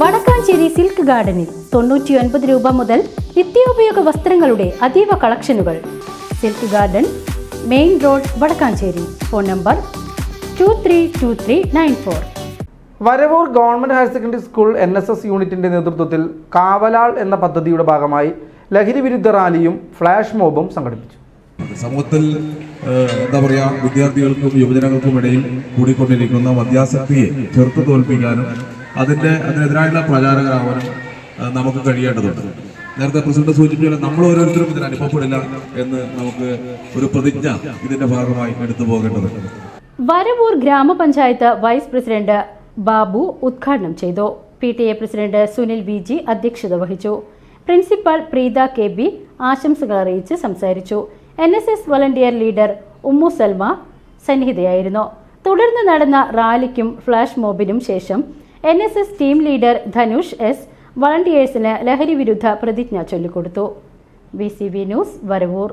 Vadakkanchery silk ഗാർഡനിൽ തൊണ്ണൂറ്റിയൊൻപത് രൂപ മുതൽ നിത്യോപയോഗ വസ്ത്രങ്ങളുടെ അതീവ കളക്ഷനുകൾ. Silk garden main road Vadakkanchery. Phone number two three two three nine four. Varavoor government higher secondary school N S S യൂണിറ്റിന്റെ നേതൃത്വത്തിൽ കാവലാൾ എന്ന പദ്ധതിയുടെ ഭാഗമായി ലഹരി വിരുദ്ധ റാലിയും ഫ്ലാഷ് മോബും സംഘടിപ്പിച്ചു. സമൂഹത്തിൽ എന്താ പറയുക വിദ്യാർത്ഥികൾക്കും യുവജനങ്ങൾക്കും ഇടയിൽ കൂടിക്കൊണ്ടിരിക്കുന്ന മദ്യാസക്തിയെ ചെറുത്ത് തോൽപ്പിക്കാനും അതിന്റെ അതിനെതിരായുള്ള പ്രചാരകരാവാനും നമുക്ക് കഴിയേണ്ടതുണ്ട്. നേരത്തെ പ്രസിഡന്റ് സൂചിപ്പിച്ചാൽ നമ്മൾ ഓരോരുത്തരും ഇതിന് അനുഭവപ്പെടില്ല എന്ന് നമുക്ക് ഒരു പ്രതിജ്ഞ ഇതിന്റെ ഭാഗമായി എടുത്തു പോകേണ്ടതുണ്ട്. വരവൂർ ഗ്രാമപഞ്ചായത്ത് വൈസ് പ്രസിഡന്റ് ബാബു ഉദ്ഘാടനം ചെയ്തു. P T A president Sunil V G അധ്യക്ഷത വഹിച്ചു. പ്രിൻസിപ്പൽ പ്രീത കെ ബി ആശംസകൾ അറിയിച്ച് സംസാരിച്ചു. N S S volunteer leader Ummu Salma സന്നിഹിതയായിരുന്നു. തുടർന്ന് നടന്ന റാലിക്കും ഫ്ലാഷ് മോബിനും ശേഷം N S S team leader Dhanush S വളണ്ടിയേഴ്സിന് ലഹരി വിരുദ്ധ പ്രതിജ്ഞ ചൊല്ലിക്കൊടുത്തു. B C B news Varavoor